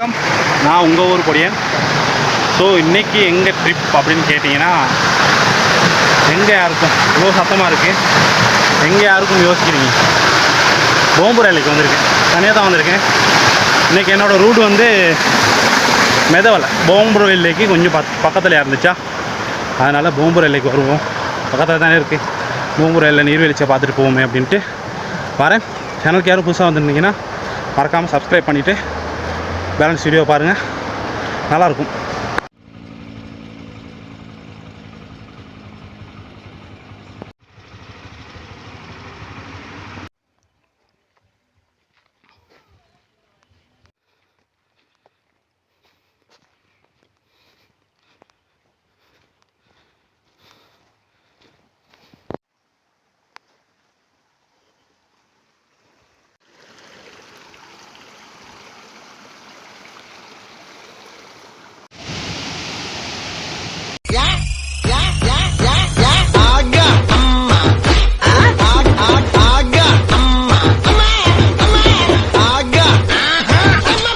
வணக்கம். நான் உங்கள் ஊர் கொடியன். ஸோ இன்றைக்கி எங்கே ட்ரிப் அப்படின்னு கேட்டிங்கன்னா எங்கே யாருக்கும்? இவ்வளோ சத்தமாக இருக்குது எங்கே யாருக்கும் யோசிக்கிறீங்க? போம்பூர் வந்திருக்கேன். தனியாக தான் வந்திருக்கேன். இன்றைக்கி என்னோடய ரூட் வந்து மெதவலை. போம்பூர் எல்லைக்கு கொஞ்சம் பத் பக்கத்தில் இருந்துச்சா? அதனால் போம்பூர் எல்லைக்கு வருவோம். பக்கத்தில் தானே இருக்குது போம்பூர் எல்லை நீர்வீழ்ச்சியை பார்த்துட்டு போவோமே அப்படின்ட்டு வரேன். சேனலுக்கு யாரும் புதுசாக வந்துருந்தீங்கன்னா மறக்காமல் சப்ஸ்கிரைப் பண்ணிவிட்டு பேலன்ஸ் வீடியோ பாருங்கள் நல்லாயிருக்கும்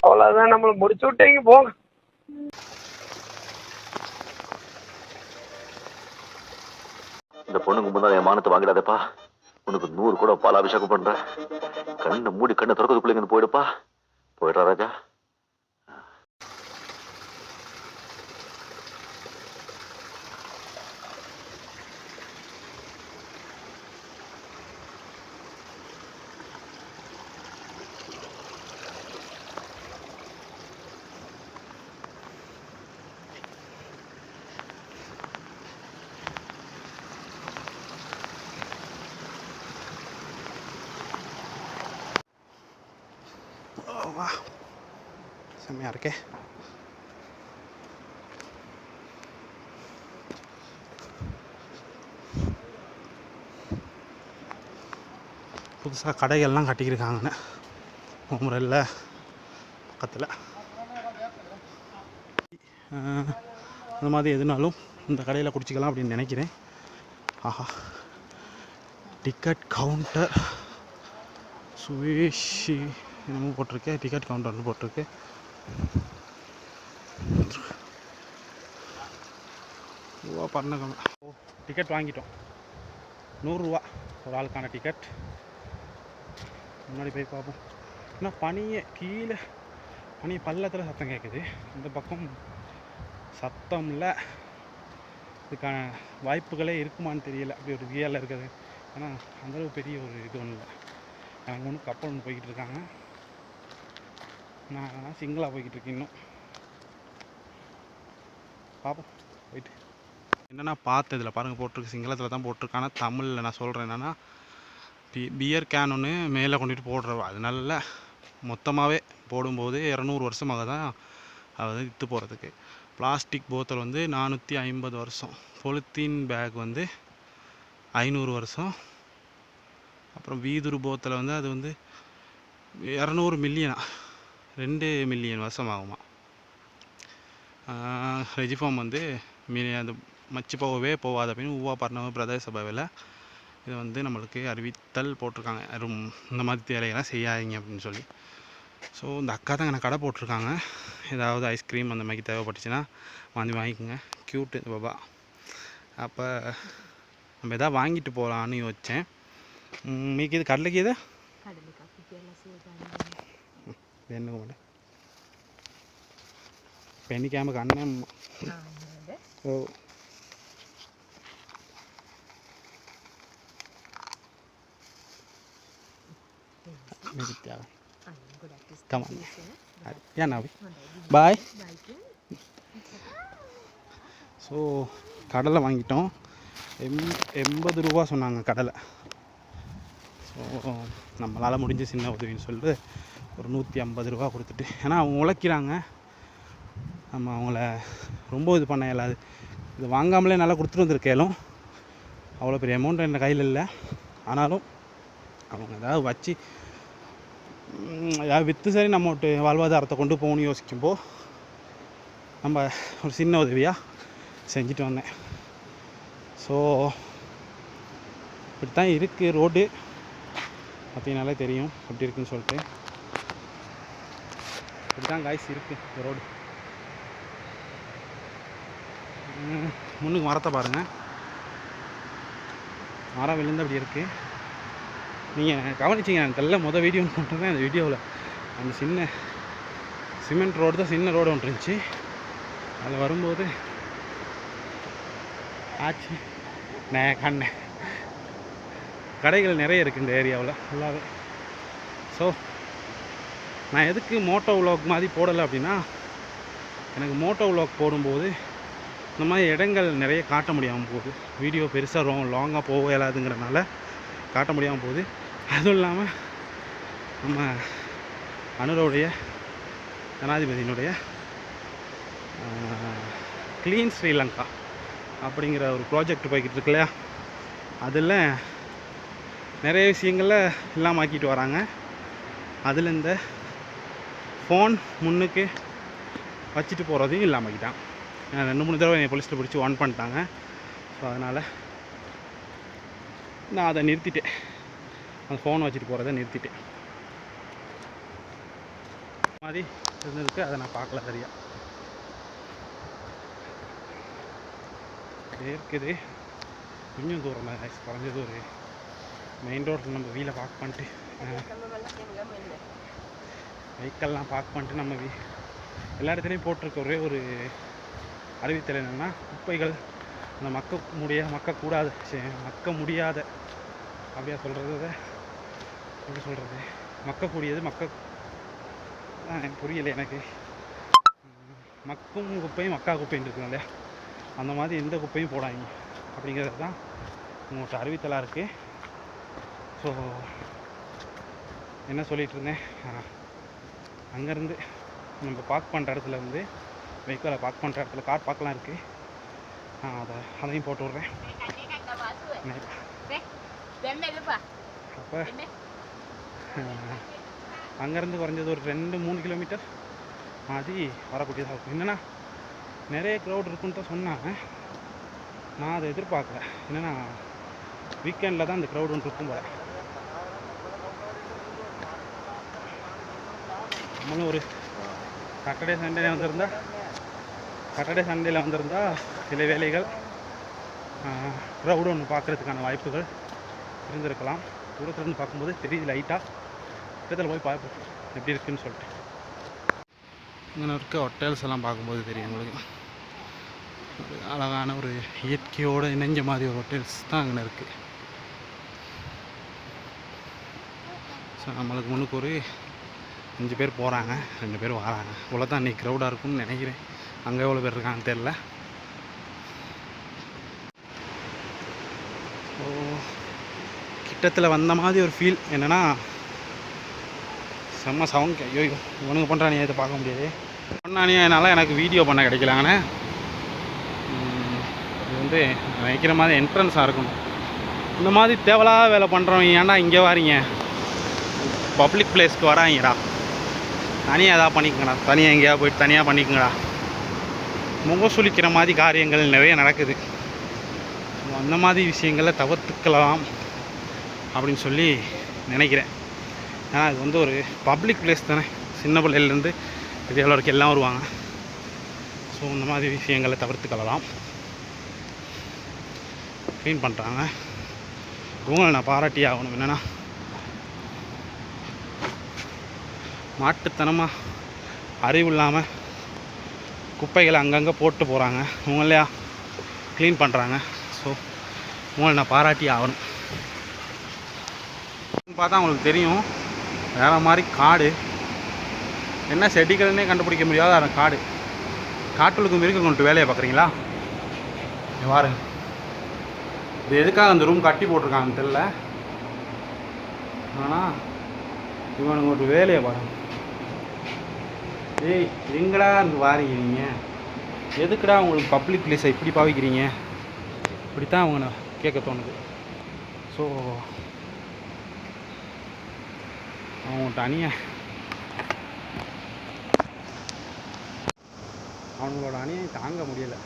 அவ்வளவுதான் நம்மள முடிச்சு விட்டீங்க போங்க. இந்த பொண்ணுக்கு முன்னாடி என் மானத்தை வாங்கிடாதப்பா. உனக்கு நூறு கூட பால் அபிஷேகம் பண்றேன். கண்ணை மூடி கண்ணை திறக்கிறது பிள்ளைங்க போயிடுப்பா. போயிடுறா ராஜா. வா செம்மையாக இருக்கே புதுசாக கடைகள்லாம் கட்டிக்கிருக்காங்கன்னு முறையில் பக்கத்தில். அந்த மாதிரி எதுனாலும் இந்த கடையில் குடிச்சிக்கலாம் அப்படின்னு நினைக்கிறேன். ஆஹா. டிக்கெட் கவுண்டர் சுவேஷி. என்னமோ போட்டிருக்கு. டிக்கெட் கவுண்டர்னு போட்டிருக்கு. ரூபா பண்ண ஓ டிக்கெட் வாங்கிட்டோம். நூறுரூவா ஒரு ஆளுக்கான டிக்கெட் முன்னாடி போய் பார்ப்போம். ஏன்னா பனியை கீழே பனி பள்ளத்தில் சத்தம் கேட்குது இந்த பக்கம் சத்தம் இல்லை இதுக்கான வாய்ப்புகளே இருக்குமான்னு தெரியல. அப்படி ஒரு வியலில் இருக்குது. ஏன்னா அந்தளவு பெரிய ஒரு இது ஒன்றும் இல்லை அங்கே ஒன்று கப்பல் ஒன்று போய்கிட்டு இருக்காங்க. நான் சிங்கிளாக போய்கிட்டு இருக்கேன் இன்னும். பார்ப்போம் போயிட்டு என்னென்னா பார்த்து இதில் பாருங்கள் போட்டிருக்கு. சிங்களத்தில் தான் போட்டிருக்கு. ஆனால் தமிழில் நான் சொல்கிறேன் என்னென்னா பி பியர் கேன் ஒன்று மேலே கொண்டுட்டு போடுற அதனால மொத்தமாகவே போடும்போது இரநூறு வருஷமாக தான் அது விற்று போகிறதுக்கு பிளாஸ்டிக் போத்தல் வந்து நானூற்றி ஐம்பது வருஷம். பொலித்தீன் பேக் வந்து ஐநூறு வருஷம். அப்புறம் வீதுரு போத்தலை வந்து அது வந்து இரநூறு மில்லியனா ரெண்டு மில்லியன் வருஷம் ஆகுமா ரெஜிஃபார்ம் வந்து மீ அந்த மச்சு போகவே போவாத அப்படின்னு ஊவா பர்ணவ பிரதேச சபையில் இது வந்து நம்மளுக்கு அறிவித்தல் போட்டிருக்காங்க. இந்த மாதிரி தேவையெல்லாம் செய்யாதீங்க அப்படின்னு சொல்லி. ஸோ இந்த அக்கா தான் எனக்கு கடை போட்டிருக்காங்க. ஏதாவது ஐஸ்கிரீம் அந்த மாதிரி தேவைப்பட்டுச்சுன்னா வாங்கி வாங்கிக்கோங்க. க்யூட்டு பாபா. அப்போ நம்ம எதாவது வாங்கிட்டு போகலான்னு யோசித்தேன் மீக்கு இது கடலைக்கு இது? දෙන්නකොට පැණි කෑම කන්න ඔව්. මේකත් යාව තමයි හරි. බයි ஸோ கடலை வாங்கிட்டோம். எம் எண்பது ரூபா சொன்னாங்க கடலை. ஸோ நம்மளால் முடிஞ்ச சின்ன உதவின்னு சொல்லிட்டு ஒரு நூற்றி ஐம்பது ரூபா கொடுத்துட்டு. ஏன்னா அவங்க உழைக்கிறாங்க. நம்ம அவங்கள ரொம்ப இது பண்ண இயலாது இது வாங்காமலே நல்லா கொடுத்துட்டு வந்திருக்கேலும் அவ்வளோ பெரிய அமௌண்ட் என் கையில் இல்லை. ஆனாலும் அவங்க ஏதாவது வச்சு ஏதாவது விற்று சரி நம்ம ஒரு வாழ்வாதாரத்தை கொண்டு போகணும்னு யோசிக்கும்போ நம்ம ஒரு சின்ன உதவியாக செஞ்சுட்டு வந்தேன். ஸோ இப்படி தான் இருக்குது ரோடு. பார்த்தீங்கனாலே தெரியும். அப்படி இருக்குன்னு சொல்லிட்டு. இதுதான் காய்ஸ் இருக்குது இந்த ரோடு முன்னுக்கு மரத்தை பாருங்கள் மரம் விழுந்து அப்படி இருக்குது நீங்கள் கவனிச்சிங்க நான் தெல்ல மொதல் வீடியோ ஒன்று அந்த வீடியோவில் அந்த சின்ன சிமெண்ட் ரோடு தான் சின்ன ரோடு ஒன்று இருந்துச்சு. அதில் வரும்போது ஆச்சு. நான் கண்ணேன் கடைகள் நிறைய இருக்குது இந்த ஏரியாவில் ஃபுல்லாகவே ஸோ நான் எதுக்கு மோட்டோ விலாக் மாதிரி போடலை அப்படின்னா எனக்கு மோட்டோ விலாக் போடும்போது இந்த மாதிரி இடங்கள் நிறைய காட்ட முடியாமல் போகுது. வீடியோ பெருசாக ரோ லாங்காக போக இயலாதுங்கிறனால காட்ட முடியாமல் போகுது. அதுவும் இல்லாமல் நம்ம அனுரோடைய ஜனாதிபதியினுடைய க்ளீன் ஸ்ரீலங்கா அப்படிங்கிற ஒரு ப்ராஜெக்ட் போய்கிட்டு இருக்கு இல்லையா? அதில் நிறைய விஷயங்களில் இல்லாமாக்கிட்டு வராங்க. அதில் இந்த ஃபோன் முன்னுக்கு வச்சுட்டு போகிறதையும் இல்லாமக்கிட்டான் தான் ரெண்டு மூணு தடவை என்னை போலீஸில் பிடிச்சி ஒன் பண்ணிட்டாங்க. ஸோ அதனால் நான் அதை நிறுத்திட்டேன். அந்த ஃபோன் வச்சுட்டு போகிறத நிறுத்திட்டேன். மாதிரி இருந்திருக்கு அதை நான் பார்க்கல சரியா. இருக்குது. கொஞ்சம் தூரம் தான் குறைஞ்சது ஒரு மெயின் ரோட்டில் நம்ம வீலை பார்க் பண்ணிட்டு வெஹிக்கல்லாம் பார்க் பண்ணிட்டு நம்ம வீ எல்லா இடத்துலையும் போட்டிருக்க ஒரே ஒரு அறிவித்தல் என்னென்னா குப்பைகள் அந்த மக்க முடிய மக்கக்கூடாது சரி, மக்க முடியாத அப்படியா சொல்கிறது எப்படி சொல்கிறது மக்கக்கூடியது மக்க புரியலை எனக்கு புரியல எனக்கு. மக்கும் குப்பையும் மக்கா குப்பைன்னு இருக்கும் இல்லையா? அந்த மாதிரி எந்த குப்பையும் போடாங்க அப்படிங்கிறது தான் உங்கள்கிட்ட அறிவித்தலாக இருக்குது ஸோ என்ன சொல்லிகிட்டு இருந்தேன்? அங்கேருந்து நம்ம பார்க் பண்ணுற இடத்துல வந்து வெஹிக்கிளை பார்க் பண்ணுற இடத்துல கார் பார்க்கலாம் இருக்குது அதை அதையும் போட்டு விட்றேன். அப்போ அங்கேருந்து குறைஞ்சது ஒரு ரெண்டு மூணு கிலோமீட்டர் மாதிரி வரக்கூடியதாக இருக்கும். என்னென்னா நிறைய க்ரௌட் இருக்குன்னு தான் சொன்னாங்க. நான் அதை எதிர்பார்க்கல. என்னென்னா வீக்கெண்டில் தான் இந்த க்ரௌட் ஒன்று இருக்கும் போல. நம்மளும் ஒரு சாட்டர்டே சண்டே வந்திருந்தா சாட்டர்டே சண்டேல வந்திருந்தா சில வேலைகள் க்ரௌடு ஒன்று பார்க்குறதுக்கான வாய்ப்புகள் இருந்திருக்கலாம். தூரத்துலேருந்து பார்க்கும்போது தெரியுது லைட்டாக இடத்துல போய் பார்ப்போம் எப்படி இருக்குன்னு சொல்லிட்டு. இங்கே இருக்க ஹோட்டல்ஸ் எல்லாம் பார்க்கும்போது தெரியும் உங்களுக்கு. ஒரு அழகான ஒரு இயற்கையோடு இணைஞ்ச மாதிரி ஒரு ஹோட்டல்ஸ் தான் அங்கே இருக்குது ஸோ நம்மளுக்கு முன்னுக்கு ஒரு அஞ்சு பேர் போகிறாங்க ரெண்டு பேர் வராங்க. இவ்வளோ தான் இன்றைக்கி க்ரௌடாக இருக்கும்னு நினைக்கிறேன். அங்கே எவ்வளோ பேர் இருக்காங்கன்னு தெரில ஸோ கிட்டத்தில் வந்த மாதிரி ஒரு ஃபீல் என்னென்னா செம்ம சவுண்ட் ஐயோ இவனுக்கு பண்ணுறானியா இதை பார்க்க முடியாது. பண்ணானியனால எனக்கு வீடியோ பண்ண கிடைக்கலாங்கண்ணே. இது வந்து நினைக்கிற மாதிரி என்ட்ரன்ஸாக இருக்கணும். இந்த மாதிரி தேவலாக வேலை பண்ணுறவங்க ஏன்டா இங்கே வாரீங்க? பப்ளிக் பிளேஸ்க்கு வராங்கடா. தனியாக எதாவது பண்ணிக்கங்கடா. தனியாக எங்கேயா போயிட்டு தனியாக பண்ணிக்கங்கடா. முகம் மாதிரி காரியங்கள் நிறைய நடக்குது. அந்த மாதிரி விஷயங்களை தவிர்த்துக்கலாம் அப்படின்னு சொல்லி நினைக்கிறேன். ஏன்னா இது வந்து ஒரு பப்ளிக் பிளேஸ் தானே. சின்ன பிள்ளையிலேருந்து பெரியவள வரைக்கும் எல்லாம் வருவாங்க. ஸோ இந்த மாதிரி விஷயங்களை தவிர்த்துக்கலாம் க்ளீன் பண்ணுறாங்க இவங்களை நான் பாராட்டி ஆகணும். என்னென்னா மாட்டுத்தனமாக அறிவு இல்லாமல் குப்பைகளை அங்கங்கே போட்டு போகிறாங்க இவங்களையா க்ளீன் பண்ணுறாங்க ஸோ உங்களை நான் பாராட்டி ஆகணும். பார்த்தா உங்களுக்கு தெரியும். வேறு மாதிரி காடு. என்ன செடிகள்னே கண்டுபிடிக்க முடியாத அந்த காடு. காட்டுக்கு மிருக கொண்டு வேலையை பார்க்குறீங்களா? இங்க பாருங்க. இது எதுக்காக அந்த ரூம் கட்டி போட்டிருக்காங்கன்னு தெரில ஆனால் இவனுக்கு ஒரு வேலையை பாருங்கள் ஏய் எங்கடா இருந்து எதுக்குடா உங்களுக்கு பப்ளிக் பிளேஸை இப்படி பாவிக்கிறீங்க? இப்படி தான் அவங்க நான் கேட்க தோணுது. ஸோ அவங்கள்ட்ட அணிய அவங்களோட அணியை தாங்க முடியலை.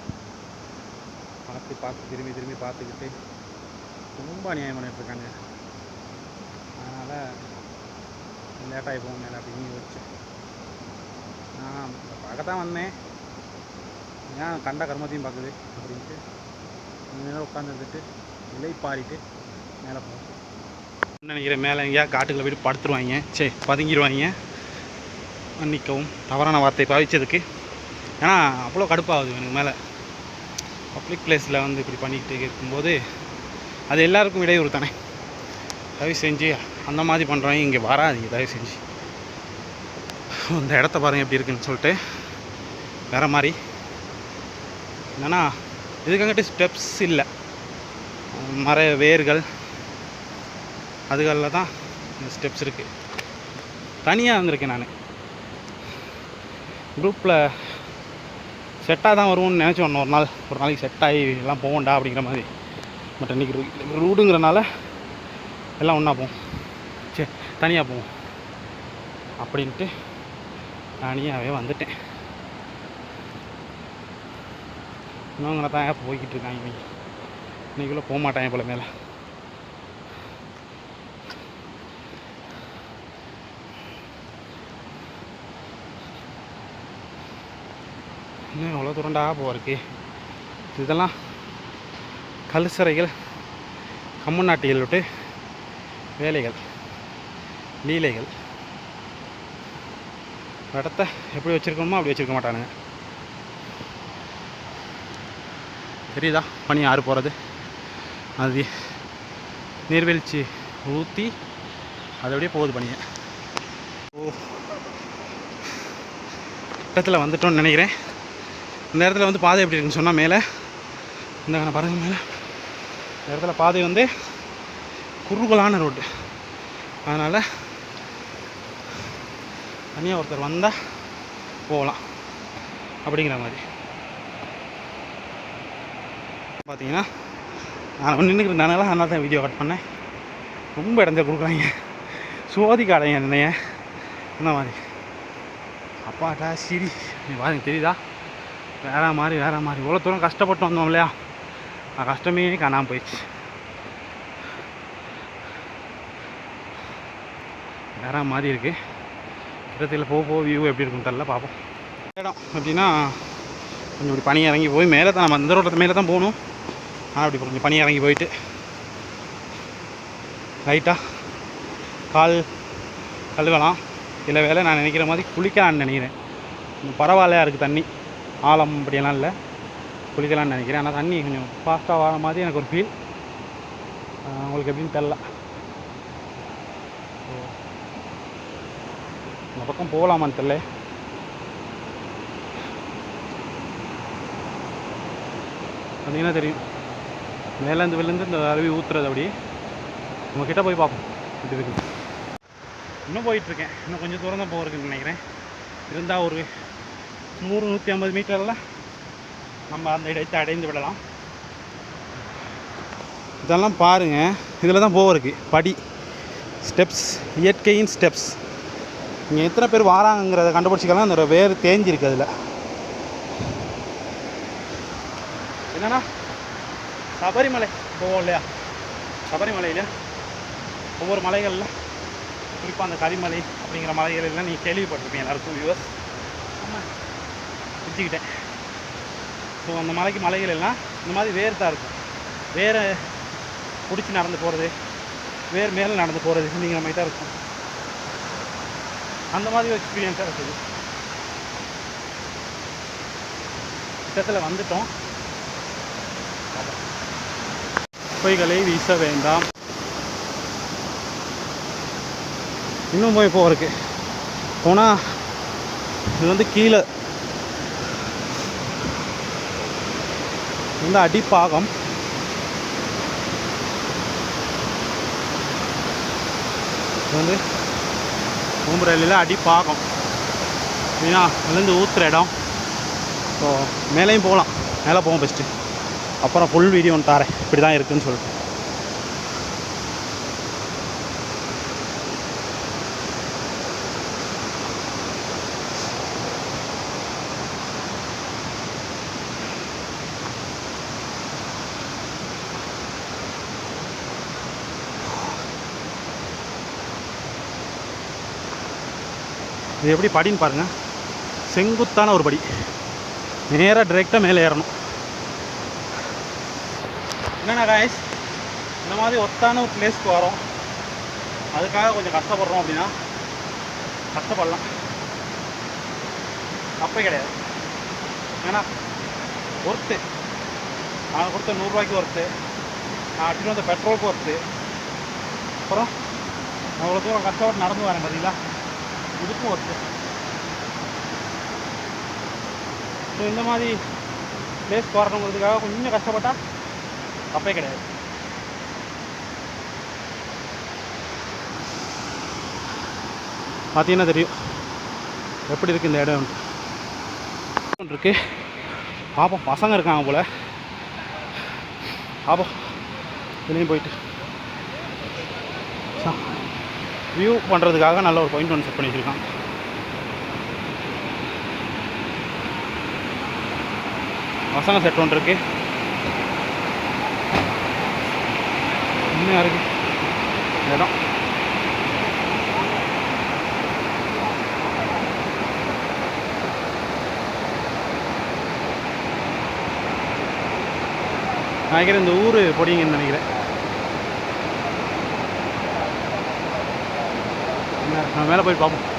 பார்த்து பார்த்து திரும்பி திரும்பி பார்த்துக்கிட்டு ரொம்ப அநியாயம் பண்ணிட்டுருக்காங்க அதனால் லேட்டாகி போகணும் அப்படின்னு யோசிச்சேன் நான் வந்தேன். ஏன் கண்ட கர்மத்தையும் பார்க்குது? அப்படின்ட்டு கொஞ்ச நேரம் உட்காந்துருந்துட்டு விலை பாரிட்டு மேலே போகும் நினைக்கிறேன்? மேலே எங்கேயா காட்டுக்குள்ள போயிட்டு படுத்துருவாங்க. சே பதுங்கிடுவாங்க மன்னிக்கவும். தவறான வார்த்தை பாவிச்சதுக்கு. ஏன்னா அவ்வளோ கடுப்பாகுது எனக்கு மேலே. பப்ளிக் பிளேஸில் வந்து இப்படி பண்ணிக்கிட்டு இருக்கும்போது அது எல்லாருக்கும் இடையூறு தானே? தயவு செஞ்சு அந்த மாதிரி பண்ணுறவங்க இங்கே வராதீங்க தயவு செஞ்சு. இந்த இடத்த பாருங்க எப்படி இருக்குன்னு சொல்லிட்டு. வேறு மாதிரி. என்னன்னா இதுக்காகட்டு ஸ்டெப்ஸ் இல்லை. மர வேர்கள். அதுகளில் தான் இந்த ஸ்டெப்ஸ் இருக்குது தனியாக வந்திருக்கேன் நான். குரூப்பில் செட்டாக தான் வருவோம்னு நினச்சி ஒன்று ஒரு நாள். ஒரு நாளைக்கு செட் ஆகி எல்லாம் போகண்டா அப்படிங்கிற மாதிரி. பட் அன்றைக்கி ரூடுங்கிறனால எல்லாம் ஒன்றா போவோம். சரி தனியாக போவோம். அப்படின்ட்டு தனியாகவே வந்துட்டேன். இன்னொங்களை தான் போய்கிட்டு இருக்காங்க. இவங்க இன்றைக்குள்ளே போக மாட்டாங்க போல மேலே. இன்னும் எவ்வளோ தூரண்டா போகிறக்கு இதெல்லாம் கல்சரைகள் கம்மநாட்டிகள் விட்டு வேலைகள் லீலைகள் இடத்த எப்படி வச்சுருக்கணுமோ அப்படி வச்சுருக்க மாட்டானுங்க. தெரியுதா? பனி ஆறு போகிறது அது நீர்வீழ்ச்சி ஊற்றி அது அப்படியே போகுது பனியை. ஓ. இடத்துல வந்துட்டோம்னு நினைக்கிறேன். இந்த இடத்துல வந்து பாதை எப்படி இருக்குன்னு சொன்னால் மேலே. இந்த நான் பாருங்க மேலே. இந்த இடத்துல பாதை வந்து குறுகலான ரோடு அதனால் தனியாக ஒருத்தர் வந்தால் போகலாம் அப்படிங்கிற மாதிரி. பார்த்தீங்கன்னா நான் நின்றுக்கிட்டு இருந்தனால அதனால தான் வீடியோ கட் பண்ணேன். ரொம்ப இடஞ்ச கொடுக்குறாங்க. சோதி காடைங்க என்னைய. என்ன மாதிரி? அப்பாட்டா சிரி. நீ பாருங்க தெரியுதா? வேற மாதிரி வேற மாதிரி. இவ்வளோ தூரம் கஷ்டப்பட்டு வந்தோம் இல்லையா? நான் கஷ்டமே காணாமல் போயிடுச்சு. வேற மாதிரி இருக்குது கிட்டத்தில் போக போக வியூ எப்படி இருக்குன்னு தெரில பார்ப்போம். இடம் எப்படின்னா கொஞ்சம் இப்படி பனி இறங்கி போய் மேலே தான் நம்ம அந்த ரோட்டத்து மேலே தான் போகணும். ஆனால் அப்படி கொஞ்சம் பனி இறங்கி போயிட்டு லைட்டாக கால் கழுவலாம். இல்லை வேலை நான் நினைக்கிற மாதிரி குளிக்கலான்னு நினைக்கிறேன். பரவாயில்லையா இருக்குது தண்ணி? ஆழம் அப்படியெல்லாம் இல்லை. குளிக்கலான்னு நினைக்கிறேன். ஆனால் தண்ணி கொஞ்சம் ஃபாஸ்ட்டாக வர மாதிரி எனக்கு ஒரு ஃபீல் உங்களுக்கு எப்படின்னு தெரில இந்த பக்கம் போகலாமான்னு தெரில வந்தீங்கன்னா தெரியும்? மேலேருந்து விழுந்து இந்த அருவி ஊற்றுறது அப்படி நம்ம போய் பார்ப்போம். இதுக்கு இருக்குது. இன்னும் போயிட்டுருக்கேன். இன்னும் கொஞ்சம் தூரம் தான் போகிறதுன்னு நினைக்கிறேன். இருந்தால் ஒரு நூறு நூற்றி ஐம்பது மீட்டரில் நம்ம அந்த இடத்தை அடைந்து விடலாம். இதெல்லாம் பாருங்கள் இதில் தான் போகிறதுக்கு படி. ஸ்டெப்ஸ் இயற்கையின் ஸ்டெப்ஸ் இங்கே எத்தனை பேர் வாராங்கிறத கண்டுபிடிச்சிக்கலாம். அந்த வேர் தேஞ்சிருக்கு அதில். என்னன்னா சபரிமலை போவோம் இல்லையா? சபரிமலையில் ஒவ்வொரு மலைகளில் குறிப்பாக அந்த கரிமலை அப்படிங்கிற மலைகள் எல்லாம் நீங்கள் கேள்விப்பட்டிருப்பீங்க எல்லாருக்கும் வியூவர்ஸ் ஆமாம் பிடிச்சிக்கிட்டேன் ஸோ அந்த மலைக்கு மலைகள் எல்லாம் இந்த மாதிரி வேர் தான் இருக்கும். வேரை பிடிச்சி நடந்து போகிறது வேர் மேலே நடந்து போகிறது அப்படிங்கிற மாதிரி தான் இருக்கும். அந்த மாதிரி ஒரு எக்ஸ்பீரியன்ஸாக இருக்குது. இடத்துல வந்துட்டோம். குப்பைகளை வீச வேண்டாம். இன்னும் போய் போகிறதுக்கு போனால் இது வந்து கீழே. இந்த அடிப்பாகம். இது வந்து பூம்புரையில் பார்க்கும் ஏன்னா விழுந்து ஊற்றுற இடம். ஸோ மேலேயும் போகலாம். மேலே போவோம் ஃபஸ்ட்டு அப்புறம் ஃபுல் வீடியோ ஒன்று தாரேன். இப்படி தான் இருக்குதுன்னு சொல்லிட்டு. இது எப்படி படின்னு பாருங்கள் செங்குத்தான ஒரு படி. நேராக டிரெக்டாக மேலே ஏறணும். என்னென்ன காய்ஸ் இந்த மாதிரி ஒத்தான ஒரு பிளேஸ்க்கு வரோம். அதுக்காக கொஞ்சம் கஷ்டப்படுறோம் அப்படின்னா கஷ்டப்படலாம். தப்பே கிடையாது. ஏன்னா ஒர்த்து நான் கொடுத்த நூறுரூவாய்க்கு ஒர்த்து நான் அடிச்சுட்டு வந்த பெட்ரோலுக்கு ஒர்த்து அப்புறம் நான் அவ்வளோ தூரம் கஷ்டப்பட்டு நடந்து வரேன் பார்த்தீங்களா இதுக்கும் ஒர்க்கு ஸோ இந்த மாதிரி பிளேஸ்க்கு வரணுங்கிறதுக்காக கொஞ்சம் கஷ்டப்பட்டால் தப்பே கிடையாது. பார்த்தீங்கன்னா தெரியும். எப்படி இருக்குது இந்த இடம்? இருக்கு. பாப்போம் பசங்க இருக்காங்க போல். பாப்போம் இதுலேயும் போயிட்டு. வியூ பண்ணுறதுக்காக நல்ல ஒரு பாயிண்ட் ஒன்று செட் பண்ணி வச்சுருக்கான் செட் ஒன்று இருக்கு. இன்னும் இருக்குது இடம். நினைக்கிறேன் இந்த ஊர் பொடிங்கன்னு நினைக்கிறேன். மேலே போய் பார்ப்போம்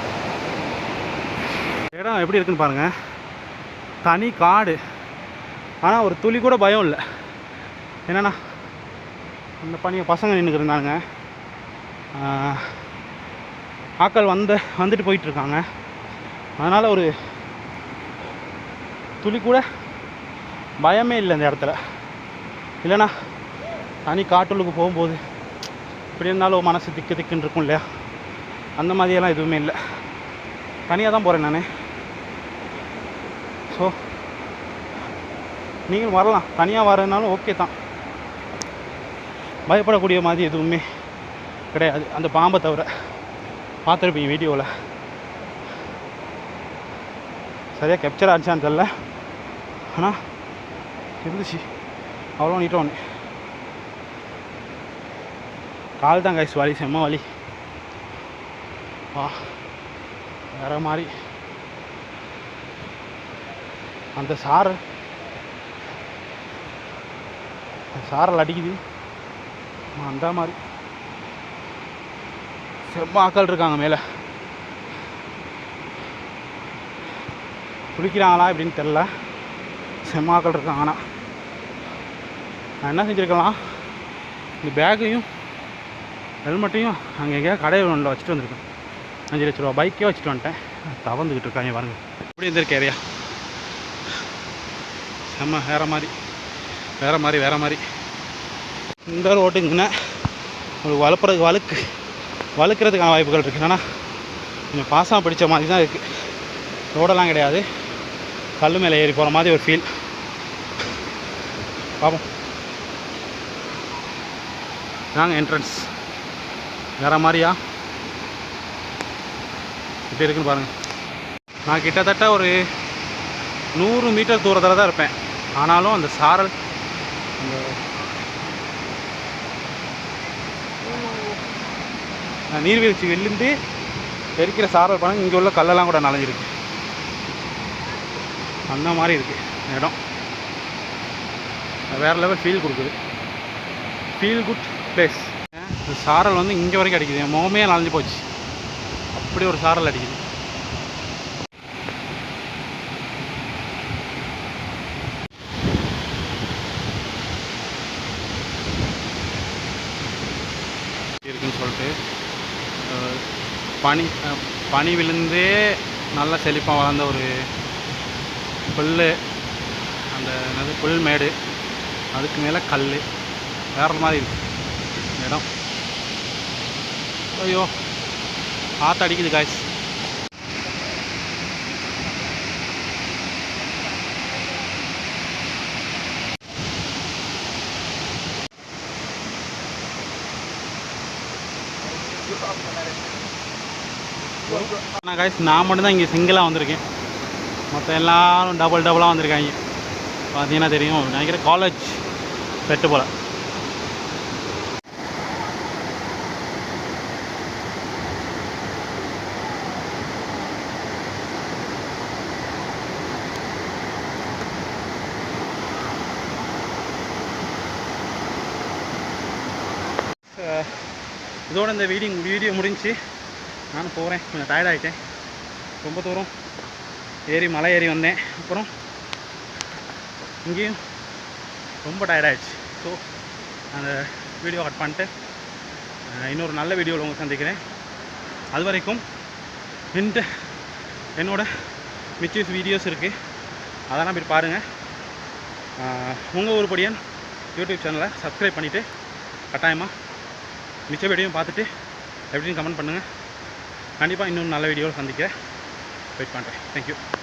இடம் எப்படி இருக்குன்னு பாருங்க. தனி காடு. ஆனால் ஒரு துளி கூட பயம் இல்லை. என்னென்னா அந்த பணியை பசங்க நின்றுக்கிட்டு இருந்தாங்க ஆக்கள் வந்த வந்து வந்துட்டு போயிட்டு இருக்காங்க. அதனால் ஒரு துளி கூட பயமே இல்லை இந்த இடத்துல. இல்லைண்ணா தனி காட்டுள்ளுக்கு போகும்போது இப்படி இருந்தாலும் மனசு திக்கு திக்குன்னு இருக்கும் இல்லையா அந்த மாதிரியெல்லாம் எதுவுமே இல்லை. தனியாக தான் போகிறேன் நான். ஸோ நீங்களும் வரலாம். தனியாக வரனாலும் ஓகே தான். பயப்படக்கூடிய மாதிரி எதுவுமே கிடையாது. அந்த பாம்பை தவிர. பார்த்துருப்பீங்க வீடியோவில் சரியாக கேப்சர் ஆச்சான்னு தெரில ஆனால் இருந்துச்சு. அவ்வளோ நீட்டாக ஒன்று கால் தான் கைஸ் வலி செம்ம வலி. வா வேற மாதிரி. அந்த சார் அந்த சாரல் அடிக்குது. அந்த மாதிரி. செம்ம ஆக்கள் இருக்காங்க மேலே. குளிக்கிறாங்களா எப்படின்னு தெரில செம்ம ஆக்கள் இருக்காங்க ஆனால் நான் என்ன செஞ்சுருக்கலாம்? இந்த பேக்கையும் ஹெல்மெட்டையும் அங்கே எங்கேயா கடையில் வச்சுட்டு வந்திருக்கேன். அஞ்சு லட்ச ரூபா பைக்கே வச்சுட்டு வந்துட்டேன். தவந்துக்கிட்டு இருக்காங்க பாருங்க. இப்படி இருந்திருக்கு ஏரியா செம்ம வேற மாதிரி. வேற மாதிரி வேற மாதிரி. இந்த ரோட்டுங்கன்னா ஒரு வளர்ப்புறதுக்கு வழுக்கு. வழுக்கிறதுக்கான வாய்ப்புகள் இருக்குது ஏன்னா கொஞ்சம் பாசம் பிடிச்ச மாதிரி தான் இருக்குது ரோடெல்லாம் கிடையாது. கல் மேலே ஏறி போகிற மாதிரி ஒரு ஃபீல் பார்ப்போம் நாங்கள் என்ட்ரன்ஸ் வேறு மாதிரியா? இப்படி இருக்குன்னு பாருங்கள் நான் கிட்டத்தட்ட ஒரு நூறு மீட்டர் தூரத்தில் தான் இருப்பேன். ஆனாலும் அந்த சாரல் அந்த நீர்வீழ்ச்சி வெளிந்து தெரிக்கிற சாரல் பாருங்க இங்கே உள்ள கல்லெல்லாம் கூட நனைஞ்சிருக்கு. அந்த மாதிரி இருக்குது இடம். வேறு லெவல் ஃபீல் கொடுக்குது. ஃபீல் குட் பிளேஸ் இந்த சாரல் வந்து இங்கே வரைக்கும் அடிக்குது. என் முகமே நனைஞ்சு போச்சு. அப்படி ஒரு சாரல் அடிக்குது. இருக்குன்னு சொல்லிட்டு பனி பனி விழுந்தே நல்ல செழிப்பாக வளர்ந்த ஒரு புல் அந்த என்னது புல் மேடு. அதுக்கு மேலே கல் வேற மாதிரி இருக்கு. இடம். ஐயோ. காற்று அடிக்குது காய்ஸ் ஆனால் காய்ஸ் நான் மட்டும்தான் இங்கே சிங்கிளாக வந்திருக்கேன். மற்ற எல்லாரும் டபுள் டபுளாக வந்திருக்காங்க. பார்த்தீங்கன்னா தெரியும். நினைக்கிறேன் காலேஜ் பெட்டு போல். இதோட இந்த வீடியோ வீடியோ முடிஞ்சு நானும் போகிறேன் கொஞ்சம் டயர்டாகிட்டேன் ரொம்ப தூரம் ஏறி மலை ஏறி வந்தேன். அப்புறம் இங்கேயும் ரொம்ப டயர்டாகிடுச்சு ஸோ அந்த வீடியோ கட் பண்ணிட்டு இன்னொரு நல்ல வீடியோவில் உங்களை சந்திக்கிறேன். அது வரைக்கும் என்கிட்ட என்னோட மிச்சஸ் வீடியோஸ் இருக்குது அதெல்லாம் போய் பாருங்கள் உங்கள் உருப்படியன் யூடியூப் சேனலை சப்ஸ்கிரைப் பண்ணிவிட்டு கட்டாயமாக மிச்ச வீடியோவும் பார்த்துட்டு எப்படின்னு கமெண்ட் பண்ணுங்கள் கண்டிப்பாக இன்னும் நல்ல வீடியோவில் சந்திக்க வெயிட் பண்ணுறேன் தேங்க்யூ